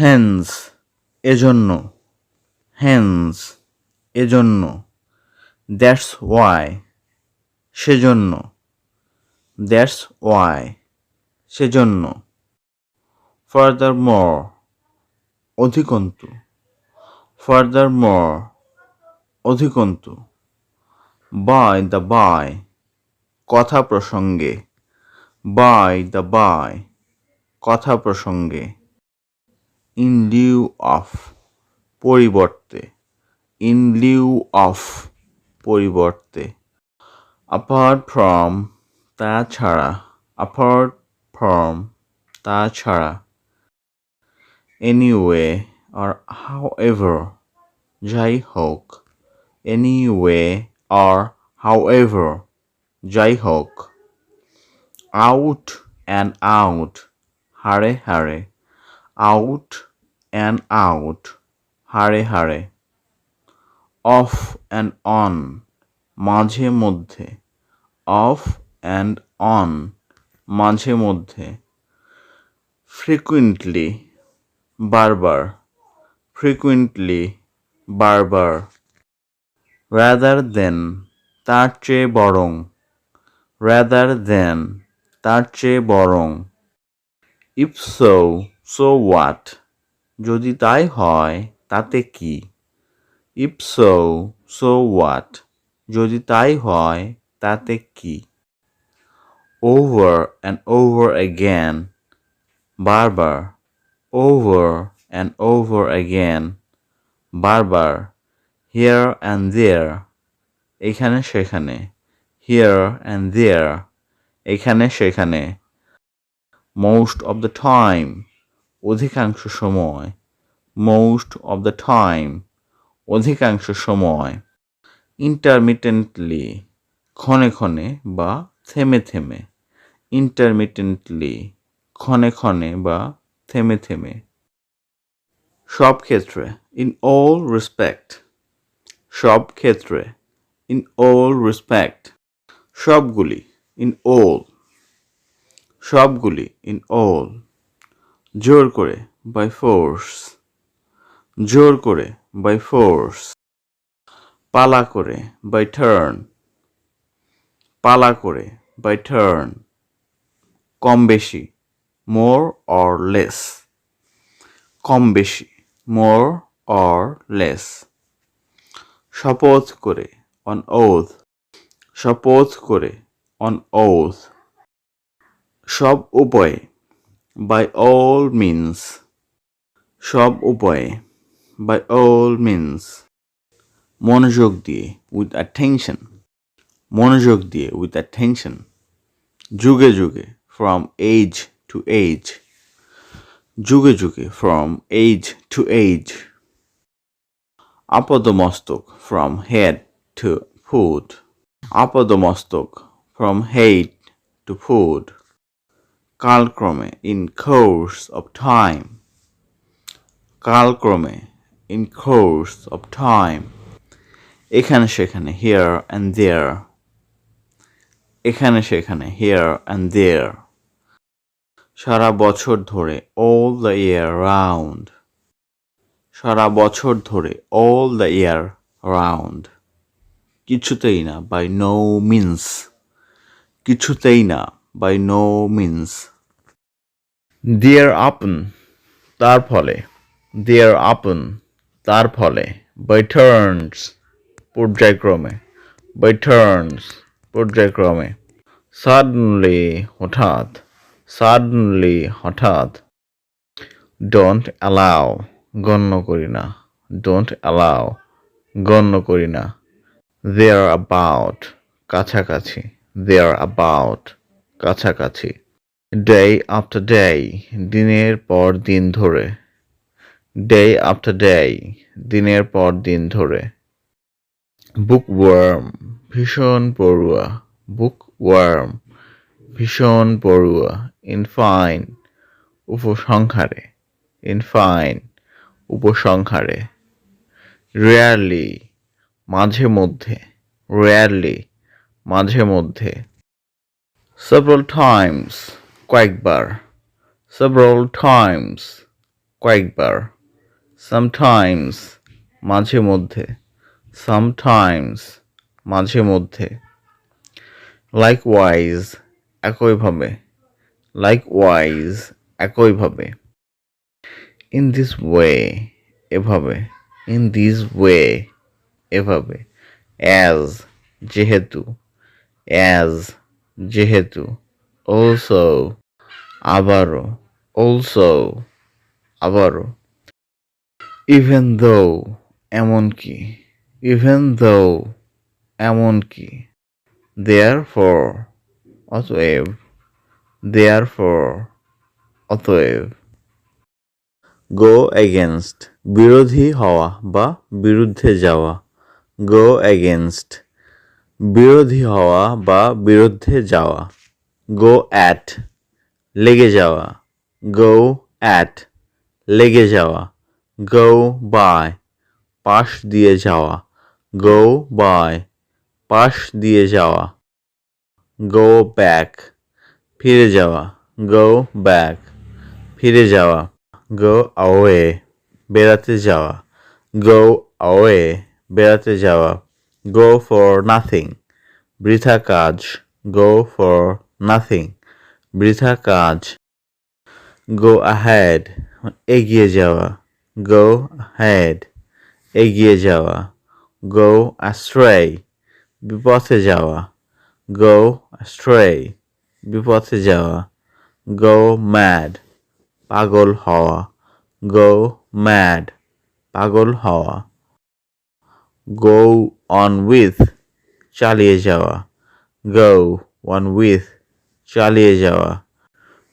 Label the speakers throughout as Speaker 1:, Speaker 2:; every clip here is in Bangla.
Speaker 1: হেন্স এজন্য। হেন্স এজন্য। দ্যাটস ওয়াই, সেজন্য। দ্যাটস ওয়াই, সেজন্য। ফার্দার মোর অধিকন্তু। ফার্দার মোর অধিকন্তু। বাই দ্য বাই, কথা প্রসঙ্গে। বাই দ্য বাই, কথা প্রসঙ্গে। ইন লিউ অফ পরিবর্তে ইন লিউ অফ পরিবর্তে অ্যাপার্ট ফ্রম তাছাড়া অ্যাপার্ট ফ্রম তাছাড়া এনিওয়ে আর হাউ এভার যাই হোক এনিওয়ে আর হাউ এভার যাই হোক আউট অ্যান্ড আউট হারে হারে আউট অ্যান্ড আউট হারে হারে অফ অ্যান্ড অন মাঝে মধ্যে অফ অ্যান্ড অন মাঝে মধ্যে ফ্রিকুয়েন্টলি বারবার ফ্রিকুয়েন্টলি বারবার রাদার দেন তার চেয়ে বরং রাদার দেন তার চেয়ে বরং ইফ সো সো হোয়াট যদি তাই হয়, তাতে কি? ইফ সো সো হোয়াট যদি তাই হয়, তাতে কি? ওভার অ্যান্ড ওভার অ্যাগেন বারবার ওভার অ্যান্ড ওভার অ্যাগেন বারবার হিয়ার অ্যান্ড দেয়ার এখানে, সেখানে. হিয়ার অ্যান্ড দেয়ার এখানে, সেখানে. মোস্ট অফ দ্য টাইম অধিকাংশ সময় মোস্ট অফ দ্য টাইম অধিকাংশ সময় ইন্টারমিটেন্টলি ক্ষণে ক্ষণে বা থেমে থেমে ইন্টারমিটেন্টলি ক্ষণে ক্ষণে বা থেমে থেমে। সব ক্ষেত্রে ইন অল রেসপেক্ট সব ক্ষেত্রে ইন অল রেসপেক্ট সবগুলি ইন অল সবগুলি ইন অল জোর করে বাই ফোর্স জোর করে বাই ফোর্স পালা করে বাই টার্ন পালা করে বাই টার্ন কম বেশি মোর অর লেস কম বেশি মোর অর লেস শপথ করে অন ওথ শপথ করে অন ওথ সব উপায়ে বাই অল মিনস সব উপায়ে। বাই অল মিনস মনোযোগ দিয়ে উইথ অ্যাটেনশন মনোযোগ দিয়ে উইথ অ্যাটেনশন যুগে যুগে ফ্রম এজ টু এজ যুগে যুগে ফ্রম এজ টু এজ আপাদমস্তক ফ্রম হেড টু ফুট আপাদমস্তক ফ্রম হেড টু ফুট কালক্রমে ইন কোর্স অফ টাইম কালক্রমে ইন কোর্স অফ টাইম এখানে সেখানে হিয়ার অ্যান্ড দেয়ার এখানে সেখানে হিয়ার অ্যান্ড দেয়ার সারা বছর ধরে অল দ্য ইয়ার রাউন্ড সারা বছর ধরে অল দ্য ইয়ার রাউন্ড কিছুতেই না বাই নো মিন্স কিছুতেই না বাই নো মিন্স দেয়ার আপন, তার ফলে। দেয়ার আপন, তার ফলে। বাই টার্নস পর্যায়ক্রমে। বাই টার্নস পর্যায়ক্রমে। সাডেনলি হঠাৎ। সাডেনলি হঠাৎ। ডোন্ট অ্যালাও গণ্য করি না। ডোন্ট অ্যালাও গণ্য করি না। দেয়ার অ্যাবাউট কাছাকাছি। দেয়ার অ্যাবাউট কাছাকাছি। ডে আফটার ডে দিনের পর দিন ধরে। ডে আফটার ডে দিনের পর দিন ধরে। বুক ওয়ার্ম ভীষণ পড়ুয়া। বুক ওয়ার্ম ভীষণ পড়ুয়া। ইনফাইন উপসংহারে। ইনফাইন উপসংহারে। রেয়ারলি মাঝে মধ্যে। রেয়ারলি মাঝে মধ্যে। Several times কয়েকবার, several টাইমস কয়েকবার সামটাইমস মাঝে মধ্যে সামটাইমস মাঝে মধ্যে লাইকওয়াইজ একইভাবে লাইকওয়াইজ একইভাবে ইন দিস ওয়ে এভাবে ইন দিস ওয়ে এভাবে অ্যাজ যেহেতু অ্যাজ যেহেতু অলসো আবারও অলসো আবারও ইভেন দো এমনকি ইভেন দো এমনকি দেয়ার ফর অতএব দেয়ার ফর অতএব গো এগেনস্ট বিরোধী হওয়া বা বিরুদ্ধে যাওয়া গো এগেনস্ট বিরোধী হওয়া বা বিরুদ্ধে যাওয়া গো অ্যাট লেগে যাওয়া। গো অ্যাট লেগে যাওয়া। গো বাই পাশ দিয়ে যাওয়া। গো বাই পাশ দিয়ে যাওয়া। গো ব্যাক ফিরে যাওয়া। গো ব্যাক ফিরে যাওয়া। গো অ্যাওয়ে বেড়াতে যাওয়া। গো অ্যাওয়ে বেড়াতে যাওয়া। গো ফর নাথিং বৃথা কাজ। গো ফর নাথিং বৃথা কাজ। গো আহেড এগিয়ে যাওয়া। গো আহেড এগিয়ে যাওয়া। গো আশ্রয় বিপথে যাওয়া। গো আশ্রয় বিপথে যাওয়া। গো ম্যাড পাগল হওয়া। গো ম্যাড পাগল হওয়া। গো অন উইথ চালিয়ে যাওয়া। গো অন উইথ চালিয়ে যাওয়া।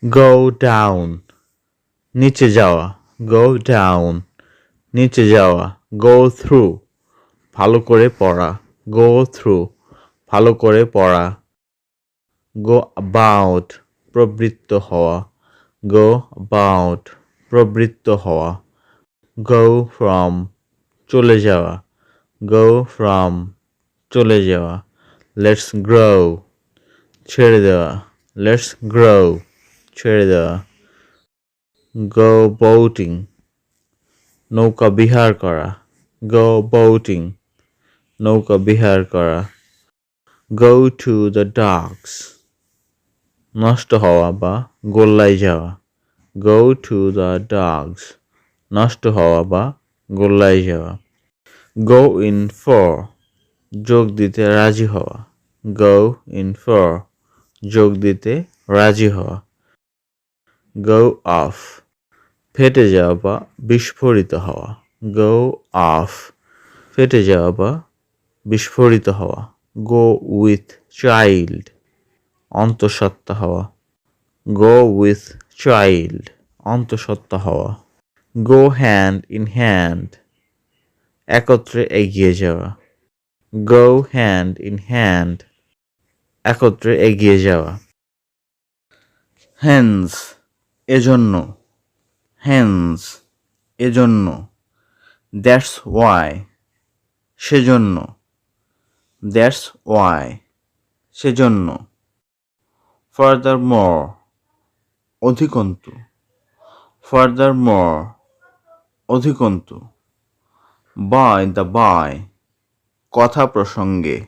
Speaker 1: গো ডাউন নিচে যাওয়া। গো ডাউন নিচে যাওয়া। গো থ্রু ভালো করে পড়া। গো থ্রু ভালো করে পড়া। গো অ্যাবাউট প্রবৃত্ত হওয়া। গো অ্যাবাউট প্রবৃত্ত হওয়া। গো ফ্রম চলে যাওয়া। গো ফ্রম চলে যাওয়া। লেটস গ্রো ছেড়ে দেওয়া। লেটস গ্রো ছেড়ে দেওয়া গো বোটিং নৌকা বিহার করা গো বোটিং নৌকা বিহার করা গো টু দ্য ডাকস নষ্ট হওয়া বা গোল্লায় যাওয়া গো টু দ্য ডাগস নষ্ট হওয়া বা গোল্লায় যাওয়া গো ইন ফর যোগ দিতে রাজি হওয়া গো ইন ফর যোগ দিতে রাজি হওয়া। গো অফ ফেটে যাওয়া বা বিস্ফোরিত হওয়া। গো অফ ফেটে যাওয়া বা বিস্ফোরিত হওয়া। গো উইথ চাইল্ড অন্তঃসত্ত্বা হওয়া। গো উইথ চাইল্ড অন্তঃসত্ত্বা হওয়া। গো হ্যান্ড ইন হ্যান্ড একত্রে এগিয়ে যাওয়া। গো হ্যান্ড ইন হ্যান্ড একত্রে এগিয়ে যাওয়া। হ্যান্স এজন্য। হ্যান্স এজন্য। দ্যাটস ওয়াই সেজন্য। দ্যাটস ওয়াই সেজন্য। ফার্দার মোর অধিকন্তু। ফার্দার মোর অধিকন্তু। বাই দ্য বাই কথা প্রসঙ্গে।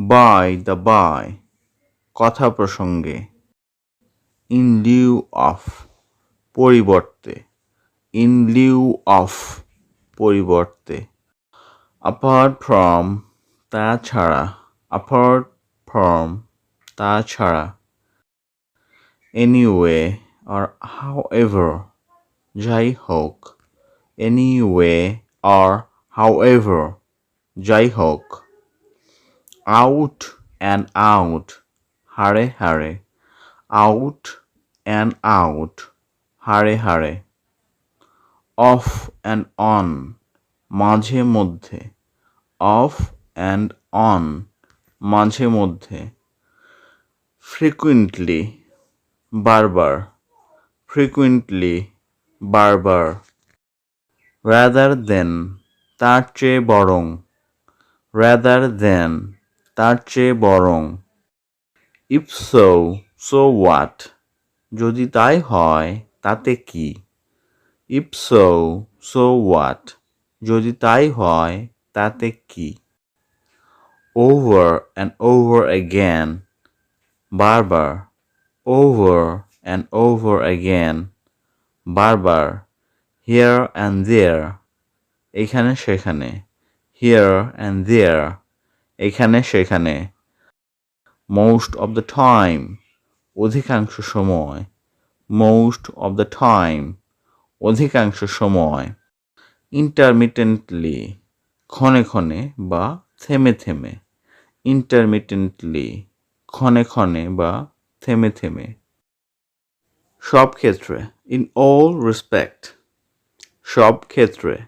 Speaker 1: বাই দ্য বাই কথা প্রসঙ্গে. ইন লিউ অফ পরিবর্তে. ইন লিউ অফ পরিবর্তে. অ্যাপার্ট ফ্রম তাছাড়া অ্যাপার্ট ফ্রম তাছাড়া এনিওয়ে আর হাউ এভার যাই হোক. এনিওয়ে আর হাউ এভার যাই হোক. আউট অ্যান্ড আউট হারে হারে আউট অ্যান্ড আউট হারে হারে অফ অ্যান্ড অন মাঝে মধ্যে। অফ অ্যান্ড অন মাঝে মধ্যে। ফ্রিকুয়েন্টলি বারবার। ফ্রিকুয়েন্টলি বারবার। রাদার দেন তার চেয়ে বরং। রাদার দেন তার চেয়ে বরং। ইফ সো সো যদি তাই হয়, তাতে কি? ইফ সো সো যদি তাই হয়, তাতে কি? ওভার অ্যান্ড ওভার অ্যাগেন বারবার ওভার অ্যান্ড ওভার অ্যাগেন বারবার হিয়ার অ্যান্ড দেয়ার এখানে, সেখানে. হিয়ার অ্যান্ড দেয়ার এখানে, সেখানে। মোস্ট অফ দ্য টাইম অধিকাংশ সময়। মোস্ট অফ দ্য টাইম অধিকাংশ সময়। ইন্টারমিটেন্টলি ক্ষণে ক্ষণে বা থেমে থেমে। ইন্টারমিটেন্টলি ক্ষণে ক্ষণে বা থেমে থেমে। সব ক্ষেত্রে ইন অল রেসপেক্ট সব ক্ষেত্রে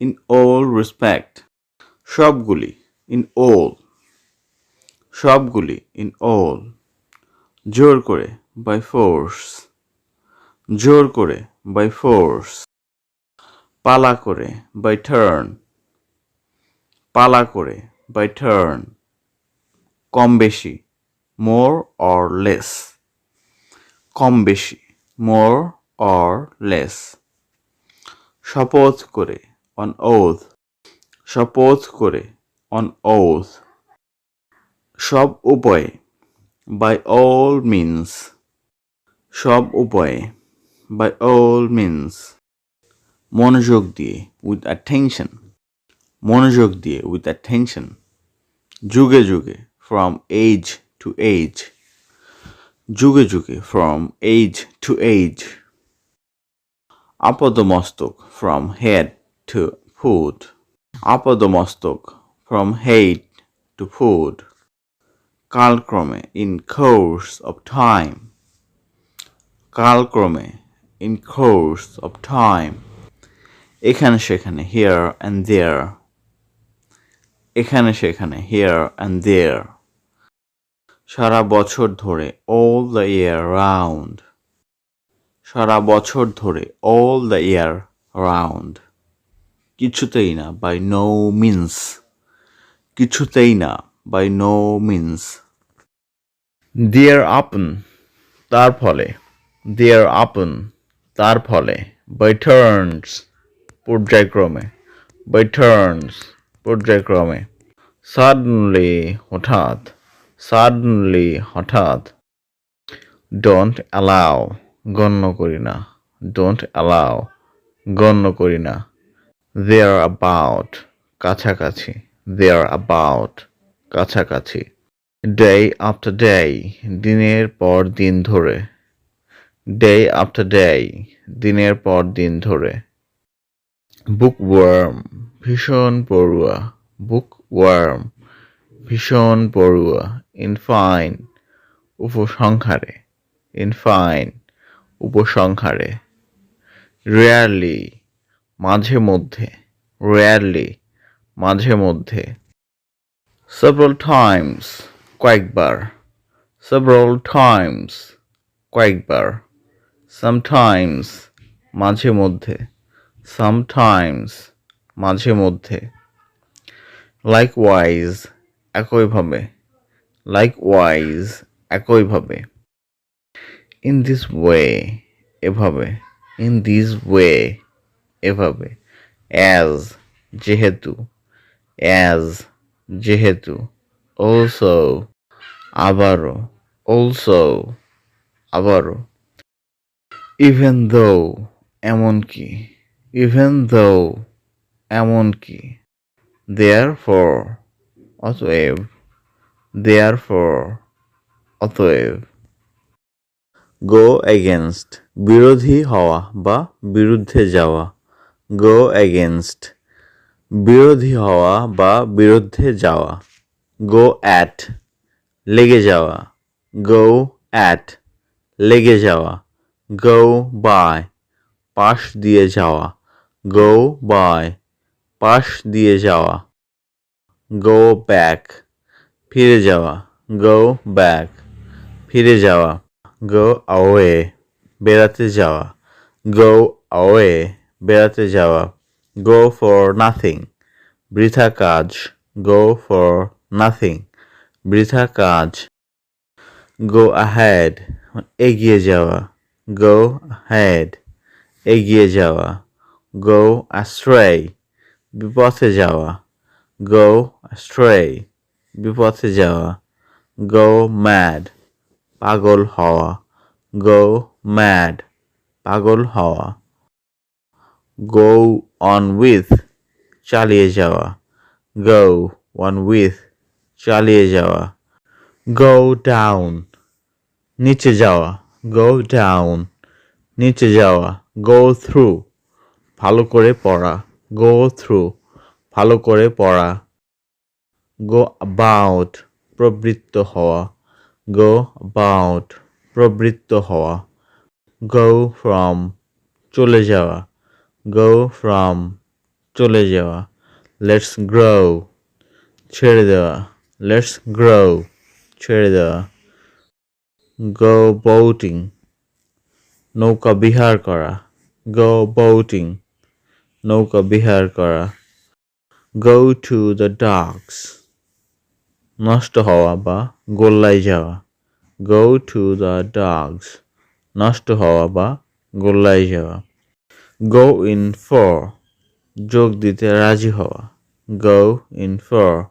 Speaker 1: ইন অল রেসপেক্ট সবগুলি। ইন অল সবগুলি ইন অল জোর করে বাই ফোর্স জোর করে বাই ফোর্স পালা করে বাই টার্ন পালা করে বাই টার্ন কম বেশি মোর অর লেস কম বেশি মোর অর লেস শপথ করে অন ওথ শপথ করে অন ওথ সব উপায়ে বাই অল মিন্স সব উপায়ে বাই অল মিন্স মনোযোগ দিয়ে উইথ অ্যাটেনশন মনোযোগ দিয়ে উইথ অ্যাটেনশন যুগে যুগে ফ্রম এজ টু এজ যুগে যুগে ফ্রম এজ টু এজ আপাদমস্তক ফ্রম হেড টু ফুট আপাদমস্তক ফ্রম হেড টু ফুট কালক্রমে ইন কোর্স অফ টাইম কালক্রমে ইন কোর্স অফ টাইম এখানে সেখানে হিয়ার অ্যান্ড দেয়ার এখানে সেখানে হিয়ার অ্যান্ড দেয়ার সারা বছর ধরে অল দ্য ইয়ার রাউন্ড সারা বছর ধরে অল দ্য ইয়ার রাউন্ড কিছুতেই বাই নো মিন্স কিছুতেই না বাই নো মিন্স দেয়ার আপন, তার ফলে। দেয়ার আপন, তার ফলে। বাই টার্নস পর্যায়ক্রমে। বাই টার্নস পর্যায়ক্রমে। সাডেনলি হঠাৎ। সাডেনলি হঠাৎ। ডোন্ট অ্যালাও গণ্য করি না। ডোন্ট অ্যালাও গণ্য করি না। দেয়ার অ্যাবাউট কাছাকাছি। দেয়ার অ্যাবাউট কাছাকাছি ডে আফটার ডে দিনের পর দিন ধরে ডে আফটার ডে দিনের পর দিন ধরে বুক ওয়ার্ম ভীষণ পড়ুয়া বুক ওয়ার্ম ভীষণ পড়ুয়া ইনফাইন উপসংহারে ইনফাইন উপসংহারে রেয়ারলি মাঝে মধ্যে রেয়ারলি মাঝে মধ্যে several times, কয়েকবার। Several times, কয়েকবার। Sometimes মাঝে মধ্যে sometimes মাঝে মধ্যে লাইকওয়াইজ একইভাবে। লাইকওয়াইজ একইভাবে। ইন দিস ওয়ে এভাবে। ইন দিস ওয়ে এভাবে। অ্যাজ যেহেতু। অ্যাজ যেহেতু অলসো আবারও অলসো আবারও ইভেন দো এমনকি ইভেন দো এমনকি দেয়ার ফর অতএব দেয়ার ফর অতএব গো এগেনস্ট বিরোধী হওয়া বা বিরুদ্ধে যাওয়া গো এগেনস্ট বিরোধী হওয়া বা বিরুদ্ধে যাওয়া। গো অ্যাট লেগে যাওয়া। গো অ্যাট লেগে যাওয়া। গো বাই পাশ দিয়ে যাওয়া। গো বাই পাশ দিয়ে যাওয়া। গো ব্যাক ফিরে যাওয়া। গো ব্যাক ফিরে যাওয়া। গো আওয়ে বেড়াতে যাওয়া। গো আওয়ে বেড়াতে যাওয়া। গো ফর নাথিং বৃথা কাজ. গো ফর নাথিং বৃথা কাজ. গো আহেড এগিয়ে যাওয়া. গো হ্যাড এগিয়ে যাওয়া. Go astray. বিপথে যাওয়া. Go astray. বিপথে যাওয়া. Go mad. পাগল হওয়া. Go mad. পাগল হওয়া। Go on with চালিয়ে যাওয়া go on with চালিয়ে যাওয়া go down নিচে যাওয়া go down নিচে যাওয়া go through ভালো করে পড়া go through ভালো করে পড়া go about প্রবৃত্ত হওয়া go about প্রবৃত্ত হওয়া go from চলে যাওয়া go from. চলে যাওয়া। লেটস গ্রো ছেড়ে দেওয়া। লেটস গ্রো ছেড়ে দেওয়া। গো বোটিং নৌকা বিহার করা। গো বোটিং নৌকা বিহার করা। গো টু দ্য ডাকস নষ্ট হওয়া বা গোল্লায় যাওয়া। গো টু দ্য ডাগস নষ্ট হওয়া বা গোল্লায় যাওয়া। গো ইন ফর যোগ দিতে রাজি হওয়া। গো ইন ফর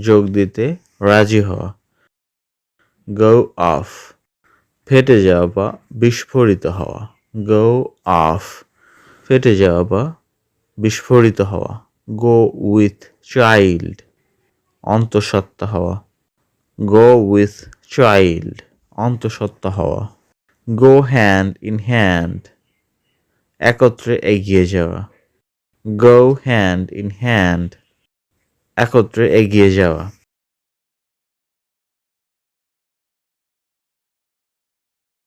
Speaker 1: যোগ দিতে রাজি হওয়া। গো অফ ফেটে যাওয়া বা বিস্ফোরিত হওয়া। গো অফ ফেটে যাওয়া বা বিস্ফোরিত হওয়া। গো উইথ চাইল্ড অন্তঃসত্ত্বা হওয়া। গো উইথ চাইল্ড অন্তঃসত্ত্বা হওয়া। গো হ্যান্ড ইন হ্যান্ড একত্রে এগিয়ে যাওয়া। গো হ্যান্ড ইন হ্যান্ড একত্রে এগিয়ে যাওয়া।